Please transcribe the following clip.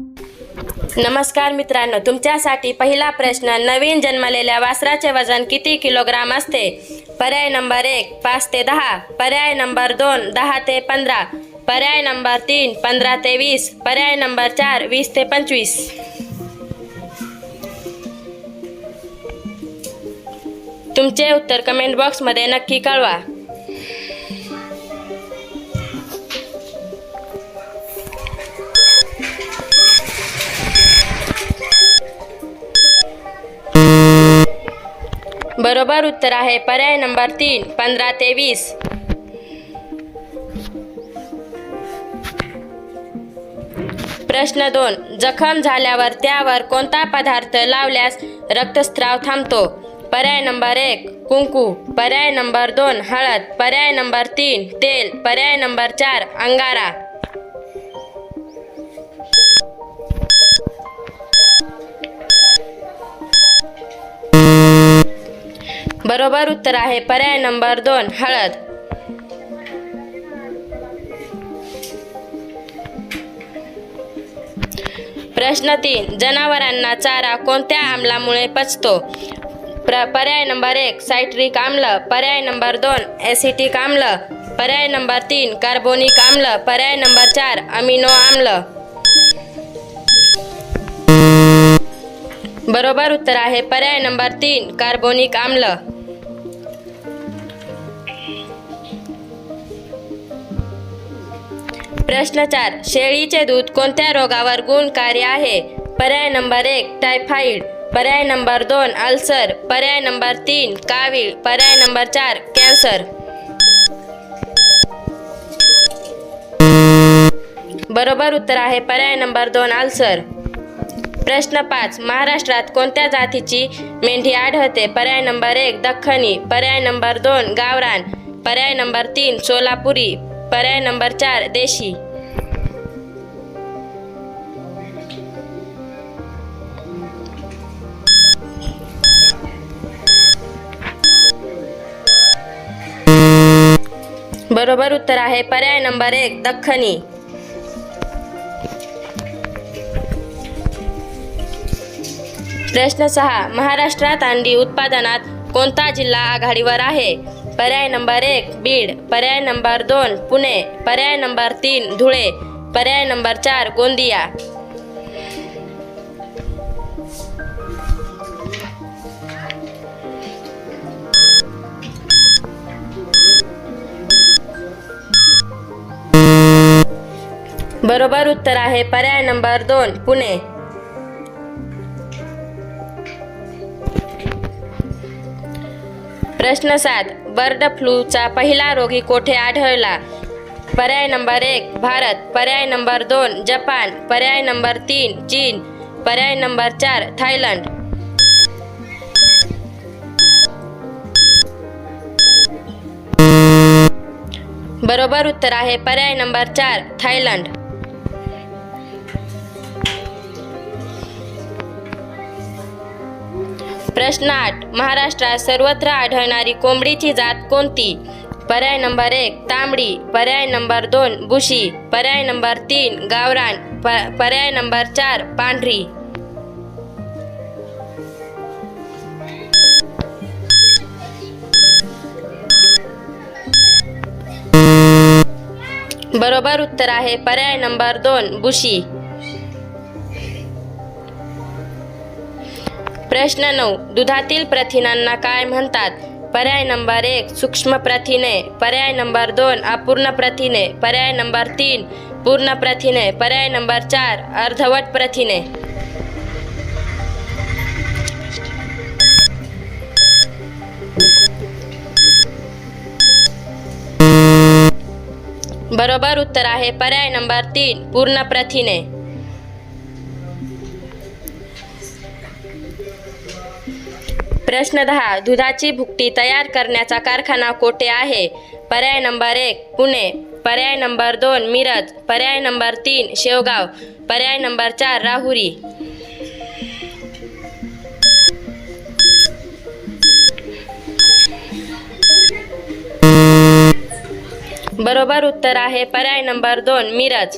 नमस्कार मित्रांनो तुमच्यासाठी पहिला प्रश्न नवीन जन्मलेल्या वासराचे वजन किती किलोग्राम असते? पर्याय नंबर एक पाच ते दहा. पर्याय नंबर दोन दहा ते पंधरा. पर्याय नंबर तीन पंधरा ते वीस. पर्याय नंबर चार वीस ते पंचवीस. तुमचे उत्तर कमेंट बॉक्समध्ये नक्की कळवा. बरोबर उत्तर आहे. पर्याय नंबर तीन पंधरा ते वीस. प्रश्न दोन जखम झाल्यावर त्यावर कोणता पदार्थ लावल्यास रक्तस्राव थांबतो? पर्याय नंबर एक कुंकू. पर्याय नंबर दोन हळद. पर्याय नंबर तीन तेल. पर्याय नंबर चार अंगारा. बरोबर उत्तर आहे. पर्याय नंबर दोन हळद. प्रश्न तीन जनावरांना चारा कोणत्या आम्लामुळे पचतो? प्र पर्याय नंबर एक सायट्रिक आम्ल. पर्याय नंबर दोन ॲसिटिक आम्ल. पर्याय नंबर तीन कार्बोनिक आम्ल. पर्याय नंबर चार अमिनो आम्ल. बरोबर उत्तर आहे. पर्याय नंबर तीन कार्बोनिक आम्ल. प्रश्न चार शेळीचे दूध कोणत्या रोगावर गुणकारी आहे? पर्याय नंबर एक टायफाईड पर्याय नंबर दोन अल्सर. पर्याय नंबर तीन कावीळ. पर्याय नंबर चार कॅन्सर. बरोबर उत्तर आहे पर्याय नंबर दोन अल्सर. प्रश्न पाच महाराष्ट्रात कोणत्या जातीची मेंढी आढळते? पर्याय नंबर एक दख्खनी. पर्याय नंबर दोन गावरान. पर्याय नंबर तीन सोलापुरी. पर्याय नंबर चार देशी. बरोबर उत्तर आहे. पर्याय नंबर एक दख्खनी. प्रश्न सहा महाराष्ट्रात अंडी उत्पादनात कोणता जिल्हा आघाडीवर आहे? पर्याय नंबर एक बीड. पर्याय नंबर दोन पुणे. पर्याय नंबर तीन धुळे. पर्याय नंबर चार गोंदिया. बरोबर उत्तर आहे. पर्याय नंबर दोन पुणे. प्रश्न सात बर्ड फ्लूचा पहिला रोगी कोठे आढळला? पर्याय नंबर एक भारत. पर्याय नंबर दोन जपान. पर्याय नंबर तीन चीन. पर्याय नंबर चार थायलंड. बरोबर उत्तर आहे. पर्याय नंबर चार थायलंड. प्रश्न आठ. महाराष्ट्रात सर्वत्र आढळणारी कोंबडीची जात कोणती? पर्याय नंबर एक तांबडी. पर्याय नंबर दोन बुशी. पर्याय नंबर तीन गावरान. प- पर्याय नंबर चार पांढरी. बरोबर उत्तर आहे. पर्याय नंबर दोन बुशी. प्रश्न नऊ दुधातील प्रथिनांना काय म्हणतात? पर्याय नंबर एक सूक्ष्म प्रथिने. पर्याय नंबर दोन अपूर्ण प्रथिने. पर्याय नंबर तीन पूर्ण प्रथिने. पर्याय नंबर चार अर्धवट प्रथिने. बरोबर उत्तर आहे. पर्याय नंबर तीन पूर्ण प्रथिने. प्रश्न दहा दुधाची भुकटी तयार करण्याचा कारखाना कोठे आहे? पर्याय नंबर एक पुणे. पर्याय नंबर दोन मिरज. पर्याय नंबर तीन शेवगाव. पर्याय नंबर चार राहुरी. बरोबर उत्तर आहे पर्याय नंबर दोन मिरज.